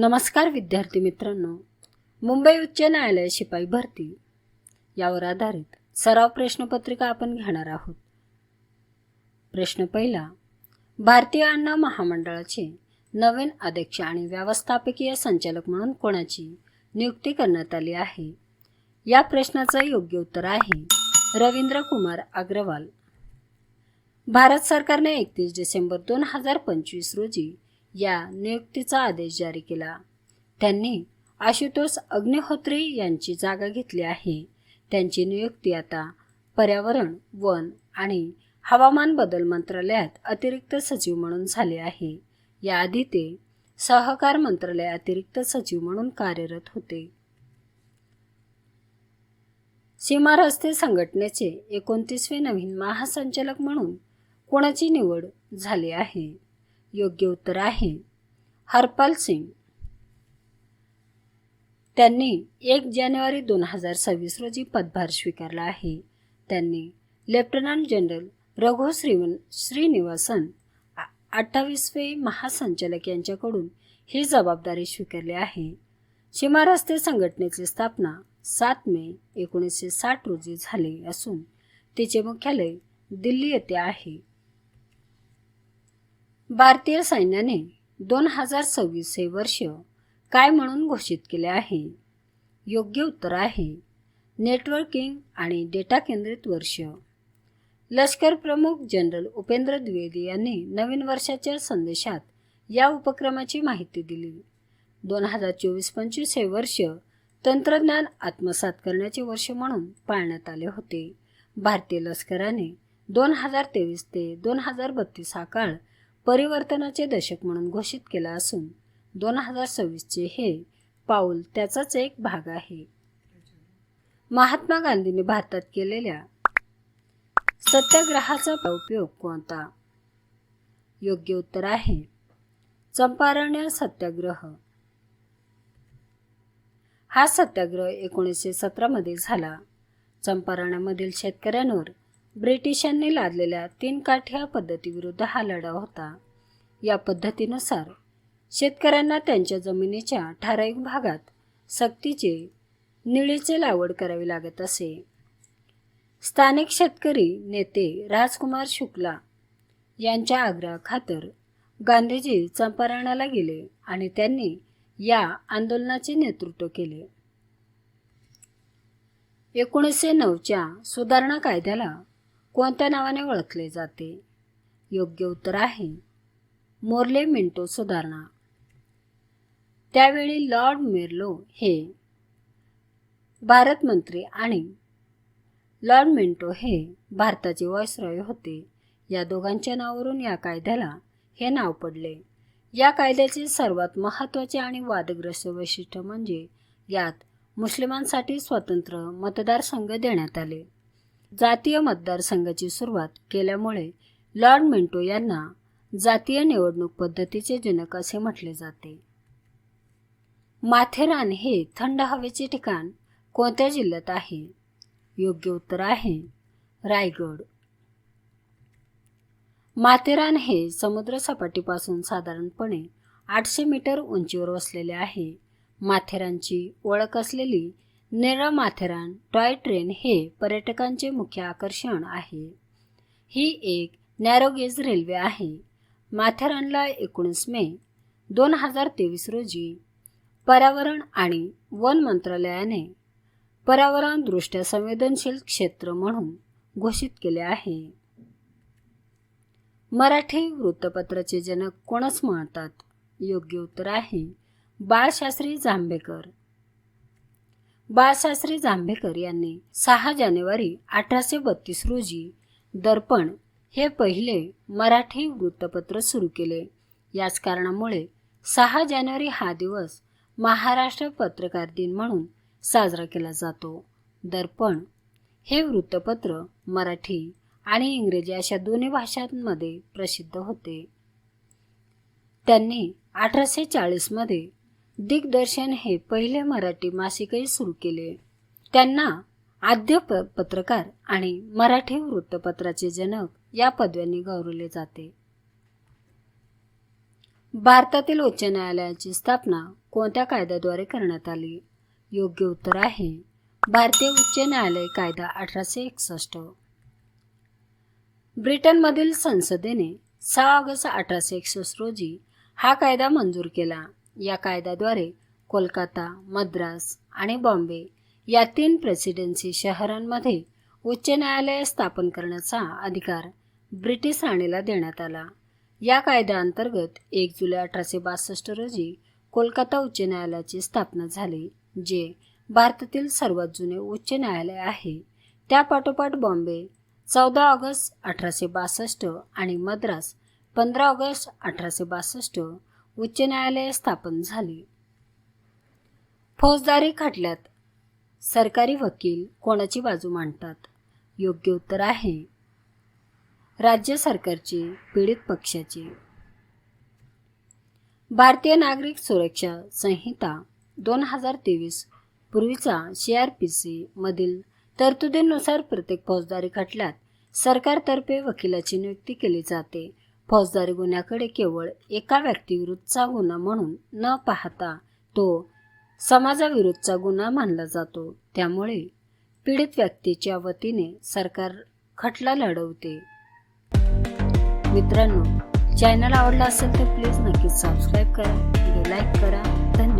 नमस्कार विद्यार्थी मित्रांनो. मुंबई उच्च न्यायालय शिपाई भरती. यावर आधारित सराव प्रश्नपत्रिका आपण घेणार आहोत. प्रश्न पहिला भारतीय अन्न महामंडळाचे नवीन अध्यक्ष आणि व्यवस्थापकीय संचालक म्हणून कोणाची नियुक्ती करण्यात आली आहे? या प्रश्नाचं योग्य उत्तर आहे रवींद्र कुमार अग्रवाल. भारत सरकारने एकतीस डिसेंबर दोन हजार पंचवीस रोजी या नियुक्तीचा आदेश जारी केला. त्यांनी आशुतोष अग्निहोत्री यांची जागा घेतली आहे. त्यांची नियुक्ती आता पर्यावरण वन आणि हवामान बदल मंत्रालयात अतिरिक्त सचिव म्हणून झाले आहे. याआधी ते सहकार मंत्रालय अतिरिक्त सचिव म्हणून कार्यरत होते. सीमा रस्ते संघटनेचे एकोणतीसवे नवीन महासंचालक म्हणून कोणाची निवड झाली आहे? योग्य उत्तर आहे. हरपाल सिंग. त्यांनी एक जानेवारी दोन हजार सव्वीस रोजी पदभार स्वीकारला आहे. त्यांनी लेफ्टनंट जनरल रघु श्रीवन श्रीनिवासन अठ्ठावीसवे महासंचालक यांच्याकडून ही जबाबदारी स्वीकारली आहे. सीमा रस्ते संघटनेची स्थापना सात मे एकोणीसशे साठ रोजी झाली असून तिचे मुख्यालय दिल्ली येथे आहे. भारतीय सैन्याने दोन हजार सव्वीस हे वर्ष काय म्हणून घोषित केले आहे? योग्य उत्तर आहे नेटवर्किंग आणि डेटा केंद्रित वर्ष. लष्कर प्रमुख जनरल उपेंद्र द्विवेदी यांनी नवीन वर्षाच्या संदेशात या उपक्रमाची माहिती दिली. दोन हजार चोवीस पंचवीस हे वर्ष तंत्रज्ञान आत्मसात करण्याचे वर्ष म्हणून पाळण्यात आले होते. भारतीय लष्कराने दोन हजार तेवीस ते दोन हजार बत्तीस हा काळ परिवर्तनाचे दशक म्हणून घोषित केला असून दोन हजार सव्वीसचे हे पाऊल त्याचाच एक भाग आहे. महात्मा गांधींनी भारतात केलेल्या सत्याग्रहाचा उपयोग कोणता? योग्य उत्तर आहे. चंपारण्य सत्याग्रह. हा सत्याग्रह एकोणीसशे सतरामध्ये झाला. चंपारण्यामधील शेतकऱ्यांवर ब्रिटिशांनी लादलेल्या तीन काठ्या पद्धतीविरुद्ध हा लढा होता. या पद्धतीनुसार शेतकऱ्यांना त्यांच्या जमिनीच्या ठराविक भागात सक्तीचे निळीचे लागवड करावी लागत असे. स्थानिक शेतकरी नेते राजकुमार शुक्ला यांच्या आग्रहाखातर गांधीजी चंपारणाला गेले आणि त्यांनी या आंदोलनाचे नेतृत्व केले. एकोणीसशे नऊच्या सुधारणा कायद्याला कोणत्या नावाने ओळखले जाते? योग्य उत्तर आहे. मोर्ले मिंटो सुधारणा. त्यावेळी लॉर्ड मेर्लो हे भारत मंत्री आणि लॉर्ड मिंटो हे भारताचे वॉयसरॉय होते. या दोघांच्या नावावरून या कायद्याला हे नाव पडले. या कायद्याचे सर्वात महत्त्वाचे आणि वादग्रस्त वैशिष्ट्य म्हणजे यात मुस्लिमांसाठी स्वतंत्र मतदारसंघ देण्यात आले. जातीय मतदारसंघाची सुरुवात केल्यामुळे लॉर्ड मिंटो यांना जातीय निवडणूक पद्धतीचे जनक असे म्हटले जाते. माथेरान हे थंड हवेचे ठिकाण कोणत्या जिल्ह्यात आहे? योग्य उत्तर आहे रायगड. माथेरान हे समुद्रसपाटीपासून साधारणपणे आठशे मीटर उंचीवर वसलेले आहे. माथेरानची ओळख असलेली नेरळ माथेरान टॉय ट्रेन हे पर्यटकांचे मुख्य आकर्षण आहे. ही एक नॅरोगेज रेल्वे आहे. माथेरानला एकोणीस मे दोन हजार तेवीस रोजी पर्यावरण आणि वन मंत्रालयाने पर्यावरणदृष्ट्या संवेदनशील क्षेत्र म्हणून घोषित केले आहे. मराठी वृत्तपत्राचे जनक कोणच म्हणतात योग्य उत्तर आहे. बाळशास्त्री जांभेकर. बाळशास्त्री जांभेकर यांनी सहा जानेवारी अठराशे बत्तीस रोजी दर्पण हे पहिले मराठी वृत्तपत्र सुरू केले. याच कारणामुळे सहा जानेवारी हा दिवस महाराष्ट्र पत्रकार दिन म्हणून साजरा केला जातो. दर्पण हे वृत्तपत्र मराठी आणि इंग्रजी अशा दोन्ही भाषांमध्ये प्रसिद्ध होते. त्यांनी अठराशे चाळीसमध्ये दिग्दर्शन हे पहिले मराठी मासिकही सुरू केले. त्यांना आद्य प पत्रकार आणि मराठी वृत्तपत्राचे जनक या पदव्यांनी गौरवले जाते. भारतातील उच्च न्यायालयाची स्थापना कोणत्या कायद्याद्वारे करण्यात आली? योग्य उत्तर आहे भारतीय उच्च न्यायालय कायदा अठराशे एकसष्ट. ब्रिटनमधील संसदेने सहा ऑगस्ट अठराशे एकसष्ट रोजी हा कायदा मंजूर केला. या कायद्याद्वारे कोलकाता मद्रास आणि बॉम्बे या तीन प्रेसिडेन्सी शहरांमध्ये उच्च न्यायालय स्थापन करण्याचा अधिकार ब्रिटिश राणीला देण्यात आला. या कायद्याअंतर्गत एक जुलै अठराशे बासष्ट रोजी कोलकाता उच्च न्यायालयाची स्थापना झाली जे भारतातील सर्वात जुने उच्च न्यायालय आहे. त्यापाठोपाठ बॉम्बे चौदा ऑगस्ट अठराशे बासष्ट आणि मद्रास पंधरा ऑगस्ट अठराशे बासष्ट उच्च न्यायालय स्थापन झाली. फौजदारी खटल्यात सरकारी वकील कोणाची बाजू मांडतात? योग्य उत्तर आहे. राज्य सरकारची पीडित पक्षाची. भारतीय नागरिक सुरक्षा संहिता दोन हजार तेवीस पूर्वीचा सी आर पी सी मधील तरतुदींनुसार प्रत्येक फौजदारी खटल्यात सरकारतर्फे वकिलाची नियुक्ती केली जाते. फौजदारी गुन्ह्याकडे केवळ एका व्यक्तीविरुद्धचा गुन्हा म्हणून न पाहता तो समाजाविरुद्धचा गुन्हा मानला जातो. त्यामुळे पीडित व्यक्तीच्या वतीने सरकार खटला लढवते. मित्रांनो चॅनल आवडला असेल तर प्लीज नक्कीच सबस्क्राईब करा लाईक करा. धन्यवाद.